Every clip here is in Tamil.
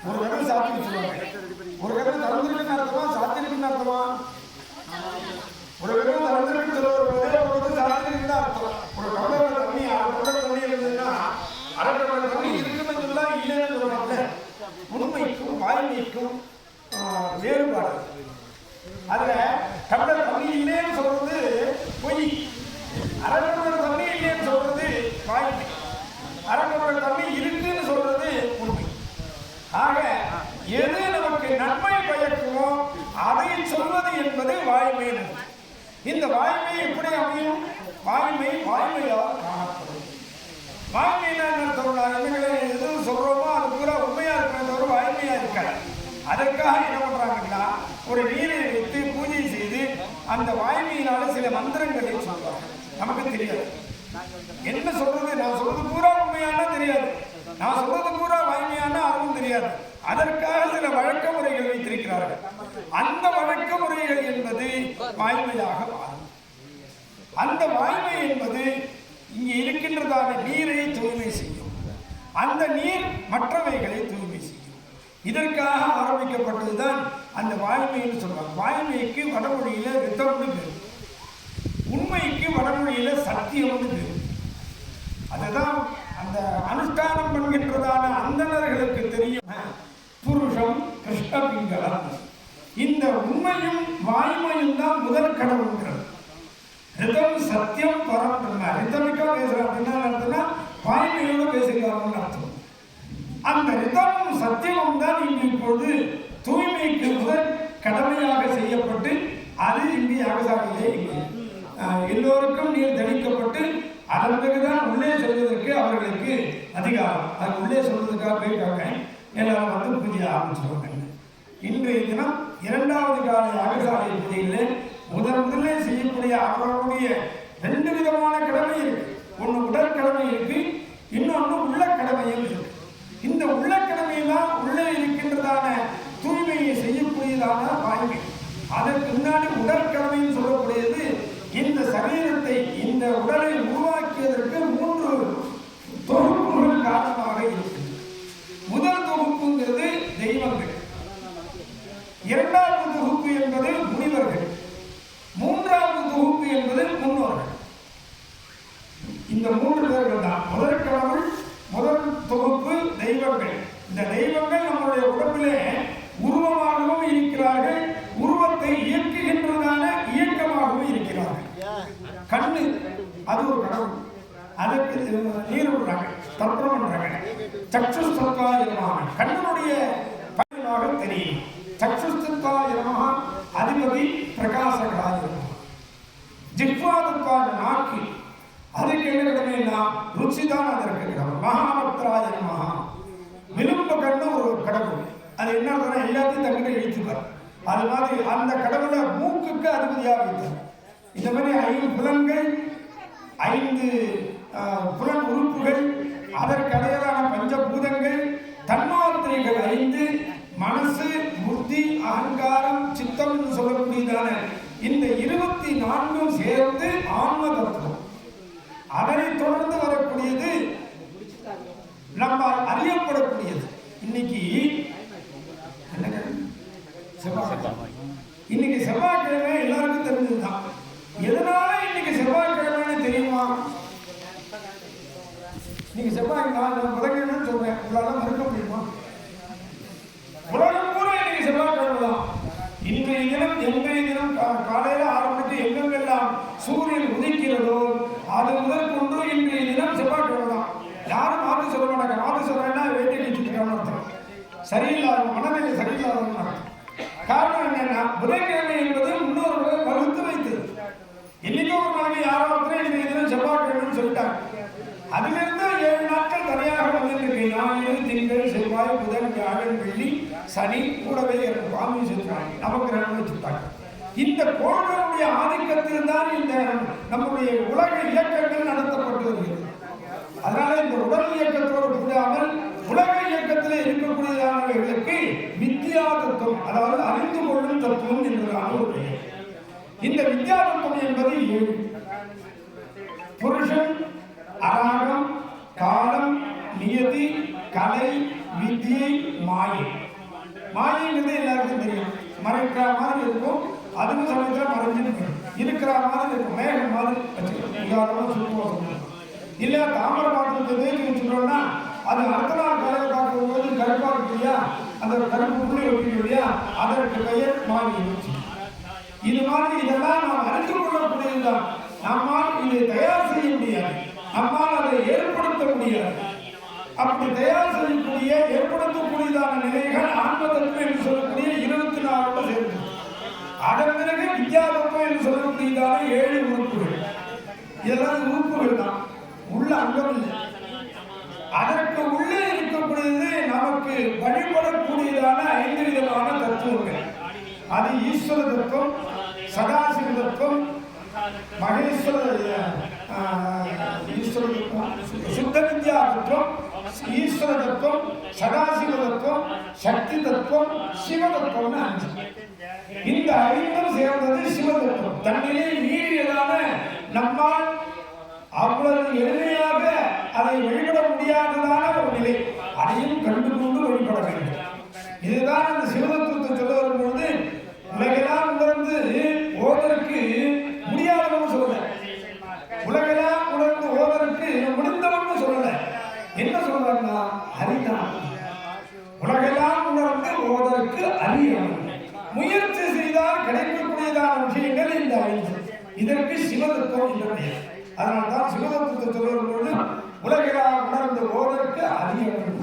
ஒரு கதவு சாப்பிட்டு ஒரு கதவு திறந்திருக்குன்னு அர்த்தமா சாத்திருக்குன்னு அர்த்தமா ஒரு கதவு திறந்திருக்குன்னு சொல்லுவாங்க ஒரு கதவு சாத்திருக்குன்னு அர்த்தம் ஒரு கதவு தண்ணி அரை கதவு தண்ணி இருந்ததுன்னா அரை கதவு தண்ணி இருக்குன்னு சொல்லா இல்லைன்னு சொல்லுவாங்க உண்மைக்கும் வாய்மைக்கும் ஆஹ், வேறுபாடு அதுல டம்ளர் தண்ணி இல்லைன்னு சொல்றது பொய் அரை டம்ளர் தண்ணி இல்லைன்னு சொல்றது வாய்மை அரை டம்ளர் தண்ணி இருக்குன்னு சொல்றது உண்மை ஆக எது நமக்கு நன்மை பயக்குமோ அதை சொல்வது என்பது வாய்மை இந்த வாய்மை எப்படி அமையும் வாய்மை வாய்மையால் காணப்படும் வாய்மையில என்ன சொல்லலாம் என்னங்களே எது சொல்றோமோ அது பூரா உண்மையா இருக்கிறத தவிர வாய்மையா இருக்காது. அதற்காக என்ன பண்றாங்கன்னா ஒரு நீரை வைத்து பூஜை செய்து அந்த வாய்மையினால சில மந்திரங்களை சொல்றாங்க. நமக்கு தெரியாது. என்ன சொல்றது? நான் சொல்றது பூரா உண்மையானா தெரியாது. நான் சொல்றது பூரா வாய்மையானா அதுவும் தெரியாது. அதற்காக சில வழக்க முறைகள் வைத்திருக்கிறார்கள். அந்த வழக்க முறைகள் என்பது வாய்மையாக மாறும். அந்த வாய்மை என்பது இங்கே இருக்கின்றதான நீரை தூய்மை செய்யும். அந்த நீர் மற்றவைகளை தூய்மை செய்யும். இதற்காக ஆரம்பிக்கப்பட்டதுதான் அந்த வாய்மைன்னு சொல்றாங்க வாய்மைக்கு வடமொழியில ரித்தம்னு பேர். உண்மைக்கு வடமொழியில சத்தியம்னு பேர். அதுதான் அந்த அனுஷ்டானம் பண்ணுகின்றதான அந்தனர்களுக்கு தெரியும். புருஷம் கிருஷ்ணபிங்கலம் இந்த உண்மையும் வாய்மையும் தான் முதல் கடவுள்கிறது ரிதம் சத்தியம் பரம் பிரம்ம ரிதமிக்கா அப்படின்னா என்ன அர்த்தம்னா வாய்மையோட பேசுகிறாங்கன்னு அர்த்தம். அந்த ரிதமும் சத்தியமும் தான் இங்கு இப்பொழுது தூய்மைக்கு முதல் கடமையாக செய்யப்பட்டு அது இங்கே யாகசாலையிலே எல்லோருக்கும் நீர் தெளிக்கப்பட்டு அதன் பிறகுதான் உள்ளே செல்வதற்கு அவர்களுக்கு அதிகாரம். அது உள்ளே சொல்வதற்காக போயிருக்காங்க எல்லாரும் வந்து பூஜை ஆரம்பிச்சிருவாங்க. இன்றைய தினம் இரண்டாவது கால யாகசாலை பூஜையிலே முதல் முதல்ல செய்யக்கூடிய அவர்களுடைய ரெண்டு விதமான கடமை இருக்கு ஒன்று உடல் கடமை இருக்கு இன்னொன்று உள்ள கடமையும் இருக்கு இந்த உள்ள கடமையெல்லாம் உள்ளே இருக்கின்றதான தூய்மையை செய்யக்கூடியதான வாய்மை அதற்கு முன்னாடி உடற்கடமை சொல்லக்கூடியது இந்த சரீரத்தை இந்த உடலை உருவாக்கியதற்கு மூன்று தொகுப்புகள் காரணமாக இருக்குது முதல் தொகுப்புங்கிறது தெய்வங்கள் இரண்டாவது தொகுப்பு என்பது முனிவர்கள் மூன்றாவது தொகுப்பு என்பது முன்னோர்கள் இந்த மூன்று பேர்கள் தான் முதல் கடவுள் முதல் தொகுப்பு தெய்வங்கள் இந்த தெய்வங்கள் நம்முடைய உடம்பிலே உருவமாகவும் இருக்கிறார்கள். உருவத்தை இயக்குகின்றதான இயக்கமாகவும் இருக்கிறார்கள். கண்ணு அது ஒரு கடவுள். அதற்கு நீர் விடுறாங்க தர்ப்பணம் பண்றாங்க. சக்ஷுஸ்தத்வாயமாக கண்ணனுடைய பயனாக தெரியும். சக்ஷுஸ்தத்வாயமாக அதிபதி பிரகாசகாயமாக ஜிஹ்வாதத்வான நாக்கு. அதுக்கு என்ன கடமைன்னா ருச்சி தான் அதற்கு கடமை. மகாபத்ராய மகா விரும்ப கண்ணு ஒரு கடவுள். அது என்ன எல்லாத்தையும் தங்கிட்ட இழுத்துப்பார். அது மாதிரி அந்த கடவுளை மூக்குக்கு அதிபதியாக வைத்தார். இந்த மாதிரி ஐந்து புலன்கள் ஐந்து ஆஹ், புலன் உறுப்புகள் அதற்கடையதான பஞ்சபூதங்கள் தன்மாத்திரைகள் ஐந்து மனசு புத்தி அகங்காரம் சித்தம் என்று சொல்லக்கூடியதான இந்த இருபத்தி நான்கும் சேர்ந்து ஆன்ம தத்துவம் அதனைத் தொடர்ந்து வரக்கூடியது நம்ம அறியப்படக்கூடியது இன்னைக்கு என்னங்க? செவ்வாய் இன்னைக்கு செவ்வாய்க்கிழமை எல்லாருக்கும் தெரிஞ்சதுதான். எதனால இன்னைக்கு செவ்வாய்க்கிழமைன்னு தெரியுமா? நீங்க செவ்வாய் நான் புதன்கிழமைன்னு சொல்றேன். உங்களால மறுக்க முடியுமா? உலகம் பூரா இன்னைக்கு செவ்வாய்க்கிழமை தான் இன்றைய தினம் என்றைய தினம் காலையில ஆரம்பித்து எங்கெங்கெல்லாம் சூரியன் உதிக்கிறதோ அது முதல் கொண்டு இன்றைய தினம் செவ்வாய்க்கிழமை தான் யாரும் மாற்று சொல்ல மாட்டாங்க. மாற்று சொல்றேன்னா வேண்டிய வச்சுட்டு அர்த்தம் சரியில்லாத மனநிலை சரியில்லாத காரணம் என்னன்னா புதன்கிழமை என்பது முன்னோர்களை வகுத்து வைத்தது. இன்னைக்கும் ஒரு மனைவி யாரோ ஒருத்தர் இன்றைய தினம் செவ்வாய்க்கிழமைன்னு சொல்லிட்டாங்க. அதிலிருந்து ஏழு நாட்கள் தனியாக வந்திருக்கு ஞாயிறு திங்கள் செவ்வாய் புதன் வியாழன் வெள்ளி சனி கூடவே இரண்டு பாம்பு சொல்றாங்க நவகிரகம் வச்சுட்டாங்க இந்த கோள்களுடைய ஆதிக்கத்தில் தான் இந்த நம்முடைய உலக இயக்கங்கள் நடத்தப்பட்டு வருகிறது. அதனால இந்த உடல் இயக்கத்தோடு கூடாமல் உலக இயக்கத்தில் இருக்கக்கூடியதான வித்யா தத்துவம் அதாவது அறிந்து கொள்ளும் தத்துவம் என்பதான ஒரு பெயர். இந்த வித்யா தத்துவம் என்பது ஏழு புருஷன் அராகம் காலம் நியதி கலை வித்யை மாயை. மாயைங்கிறது எல்லாருக்கும் தெரியும். மறைக்கிற மாதிரி இருக்கும் அதுவும் சமயத்தில் மறைஞ்சிருக்கும் இருக்கிற மாதிரி இருக்கும் மேகம் மாதிரி வச்சுக்கணும். உதாரணமாக சுற்றுவா இல்லை தாமரை பாத்திரத்தை சொல்றோம்னா அது அடுத்த நாள் பார்க்கும் பார்க்கும்போது கருப்பாக இருக்கு இல்லையா அந்த கருப்பு புள்ளி வைக்கணும் இல்லையா? அதற்கு பெயர் மாயை இது மாதிரி இதெல்லாம் நாம் அறிந்து கொள்ளக்கூடியதுதான் நம்மால் இதை தயார் செய்ய முடியாது. நம்மால் அதை ஏற்படுத்த முடியாது. அப்படி தயார் செய்யக்கூடிய ஏற்படுத்தக்கூடியதான நிலைகள் ஆன்மதத்துவம் என்று சொல்லக்கூடிய இருபத்தி நாலோட சேர்ந்து. அதன் பிறகு வித்யாதத்துவம் என்று சொல்லக்கூடியதான ஏழு உறுப்புகள். இதெல்லாம் உறுப்புகள் தான். உள்ள அங்கம் இல்லை. அதற்கு உள்ளே இருக்கக்கூடியது நமக்கு வழிபடக்கூடியதான ஐந்து விதமான தத்துவங்கள் அது ஈஸ்வர தத்துவம் சதாசிவ தத்துவம் மகேஸ்வர ஈஸ்வர தத்துவம் சுத்த வித்யா தத்துவம் ஈஸ்வர தத்துவம் சதாசிவ தத்துவம் சக்தி தத்துவம் சிவ தத்துவம்னு அஞ்சு. இந்த ஐந்தும் சேர்ந்தது சிவ தத்துவம். தன்னிலே மீறியதான நம்மால் அவ்வளவு எளிமையாக அதை வெளிப்பட முடியாததான ஒரு நிலை. அதையும் கண்டு கொண்டு வேண்டும். இதுதான் அந்த சிவதத்துவத்தை சொல்லுவது. அறியலாம் முயற்சி செய்தால் கிடைக்கக்கூடியதான விஷயங்கள் இந்த ஐந்து. இதற்கு சிவதத்துவம் என்று பெயர். அதனால்தான் சிவதத்துவத்தை சொல்லும்போது உலகெல்லாம் உணர்ந்து ஓதற்கு அறியவன்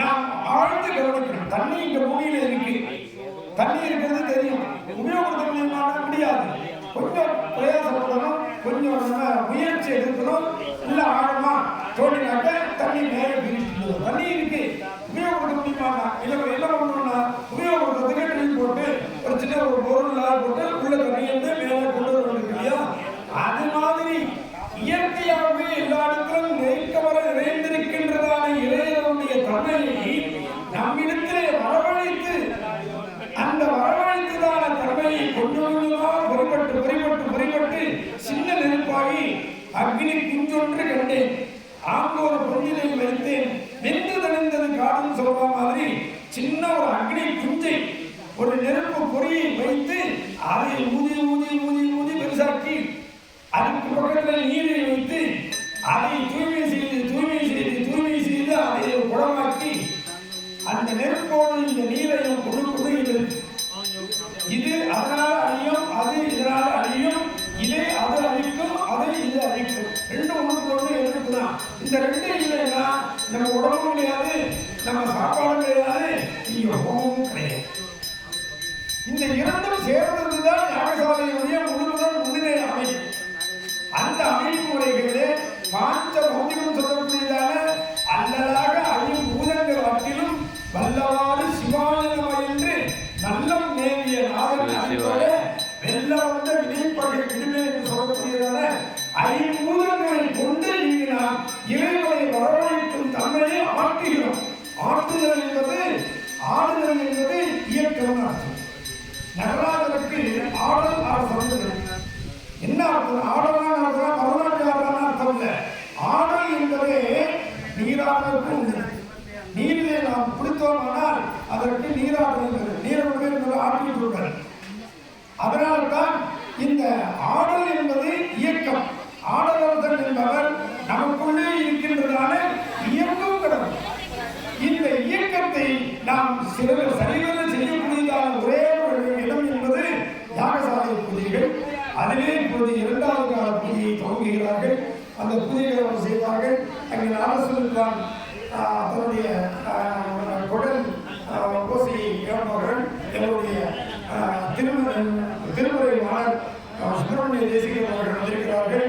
நாம் ஆழ்ந்து கவனிக்கணும். தண்ணி இந்த பூமியில இருக்கு. தண்ணி இருக்கிறது தெரியும். உபயோகப்படுத்த முடியுமா முடியாது. கொஞ்சம் பிரயாசப்படணும் கொஞ்சம் நம்ம முயற்சி எடுக்கணும் உள்ள ஆழமா தோண்டினாக்க தண்ணி மேலே பிரிச்சு தண்ணி இருக்கு உபயோகப்படுத்த முடியுமா இல்லை என்ன பண்ணணும்னா உபயோகப்படுத்துறதுக்கு ட்ரில் போட்டு ஒரு சின்ன ஒரு பொருள் போட்டு உள்ள தண்ணி வந்து மேலே கொண்டு வர வேண்டியது இல்லையா அது மாதிரி இயற்கையாகவே எல்லா இடத்திலும் நிறைக்கவர நிறைந்திருக்கின்றதான இறைவனுடைய தன்மையை நம்மிடத்திலே வரவழைத்து அந்த வரவழைத்ததான தன்மையை கொஞ்சம் கொஞ்சமா பொறிப்பட்டு பொறிப்பட்டு பொறிப்பட்டு சின்ன நெருப்பாகி அக்னி குஞ்சொன்று கண்டேன் ஆங்கோர பொஞ்சிலை வைத்தேன் வெந்து தணிந்தது காடும் சொல்ற மாதிரி சின்ன ஒரு அக்னி குஞ்சை ஒரு நெருப்பு பொறியை அவையில் ஊதில் ஊதில் ஊதில் ஊதி பெருசாக்கி அதுக்கு பக்கத்தில் நீரை வைத்து அதை தூய்மை செய்து தூய்மை செய்து தூய்மை செய்து அதை குளமாக்கி அந்த நெருப்போடு இந்த நீரையும் கொண்டு கொடு இது அதனால் அழியும் அது இதனால் அழியும் இதே அது அழிக்கும் அதை இது அழிக்கும். ரெண்டு ஒண்ணுக்கு ஒண்ணு இருக்குதான் இந்த ரெண்டு இல்லைன்னா நம்ம உடம்பும் கிடையாது நம்ம சாப்பாடும் கிடையாது இங்கே கிடையாது. இந்த இரண்டும் சேர்ந்ததுதான் யாகசாலையினுடைய முழுவதும் முன்னிலை அமைப்பு அந்த அமைப்பு முறைகளிலே பாஞ்ச இப்போது இரண்டாவது கால பூஜையை துவங்குகிறார்கள். அந்த பூஜைகளை அவர் செய்வார்கள். அங்கே அரசு தான் தன்னுடைய குடல் ஆஹ், ஓசையை கேட்பார்கள் என்னுடைய திருமண திருமுறை மாணவர் சுப்பிரமணிய தேசிகன் அவர்கள் வந்திருக்கிறார்கள்.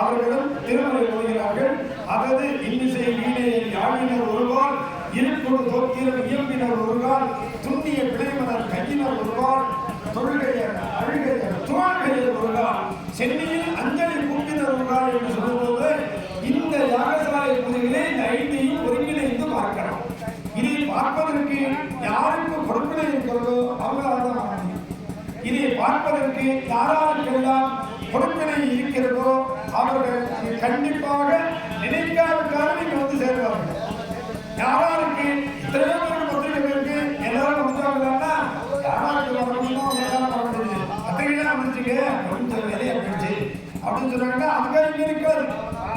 அவர்களும் திருமறை ஓதுகிறார்கள் அதாவது இன்னிசை வீணை யாழினர் ஒருவார் இருப்பொரு தோக்கிரம் இயம்பினர் ஒருவார் துண்ணிய பிழைமனர் கையினர் ஒருவார் தொழுகையர் அழுகையர் துவாழ்கையர் சென்னையில் அஞ்சலி கூப்பினர் ஒருவார் என்று சொல்லும்போது இந்த யாகசாலை பூஜைகளை இந்த ஐந்தையும் ஒருங்கிணைந்து பார்க்கிறோம் இதை பார்ப்பதற்கு யாருக்கு கொடுப்பினை இருக்கிறதோ அவங்களால தான் இதை பார்ப்பதற்கு யாராருக்கெல்லாம் கொடுப்பினை இருக்கிறதோ அவர்கள் கண்டிப்பாக நினைக்காவிட்டாலும் இங்கு வந்து சேர்வார்கள். யாராருக்கு இத்தனை பேர் பத்திரிகை இருக்கு எல்லாரும் வந்தாங்கன்னா யாராவது வர முடியுமோ அவங்க எல்லாரும் வர முடியுது பத்திரிகை தான் வந்துச்சுங்க கொஞ்சம் வெளியே போயிடுச்சு அப்படின்னு சொன்னாங்கன்னா இங்க இருக்கிறது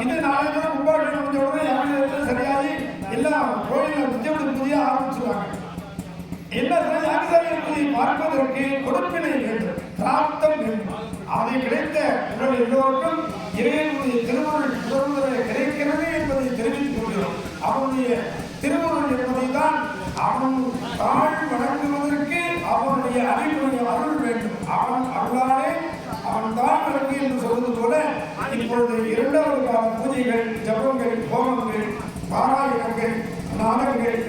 இது நாளை தினம் கும்பாபிஷேகம் முடிஞ்ச உடனே யாரும் சரியாகி எல்லாம் கோயிலில் நிச்சயம் புதிய ஆரம்பிச்சுருவாங்க என்ன யாகசாலை பார்ப்பதற்கு கொடுப்பினை வேண்டும் பிராப்தம் வேண்டும். அதை கிடைத்த உங்கள் எல்லோருக்கும் இறைவனுடைய திருமணம் முதல்வரை கிடைக்கிறது என்பதை தெரிவித்துக் கொள்கிறோம். அவனுடைய திருமணம் என்பதை தான் அவன் தாழ் வணங்குவதற்கு அவனுடைய அறிவுரை அருள் வேண்டும். அவன் அருளாலே அவன் தான் வணங்கு என்று சொல்வது போல இப்பொழுது இரண்டாவது கால பூஜைகள் ஜபங்கள் ஹோமங்கள் பாராயணங்கள் நாடகங்கள்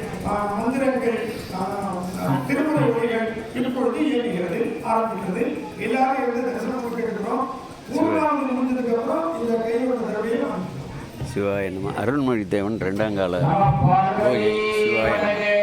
மந்திரங்கள் ஆஹ், திருமுறை உரைகள் இப்பொழுது இயங்குகிறது ஆரம்பிக்கிறது. எல்லாரும் இருந்து தரிசனம் கொடுக்கிறோம் மூன்றாவது முடிஞ்சதுக்கு அப்புறம் இந்த கையோட திரவியம் சிவாய நம. அருள்மொழி தேவன் ரெண்டாம் கால சிவாய